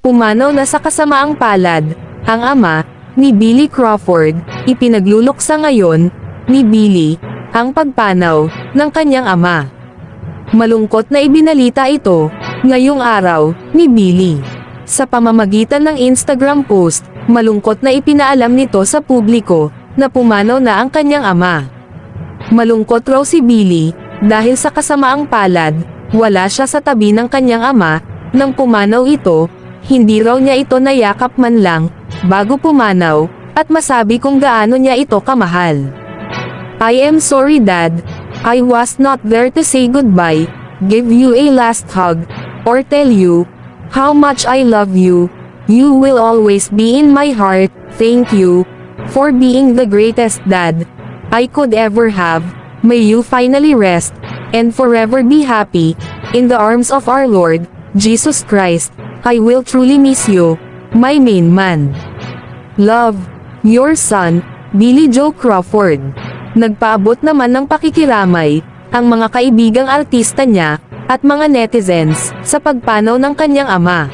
Pumanaw na sa kasamaang palad, ang ama, ni Billy Crawford, ipinagluluksa ngayon, ni Billy, ang pagpanaw, ng kanyang ama. Malungkot na ibinalita ito, ngayong araw, ni Billy. Sa pamamagitan ng Instagram post, malungkot na ipinaalam nito sa publiko, na pumanaw na ang kanyang ama. Malungkot raw si Billy, dahil sa kasamaang palad, wala siya sa tabi ng kanyang ama, nang pumanaw ito, hindi raw niya ito nayakap man lang, bago pumanaw, at masabi kung gaano niya ito kamahal. I am sorry dad, I was not there to say goodbye, give you a last hug, or tell you, how much I love you, you will always be in my heart, thank you, for being the greatest dad, I could ever have, may you finally rest, and forever be happy, in the arms of our Lord, Jesus Christ, I will truly miss you, my main man. Love, your son, Billy Joe Crawford. Nagpaabot naman ng pakikiramay, ang mga kaibigang artista niya, at mga netizens, sa pagpanaw ng kanyang ama.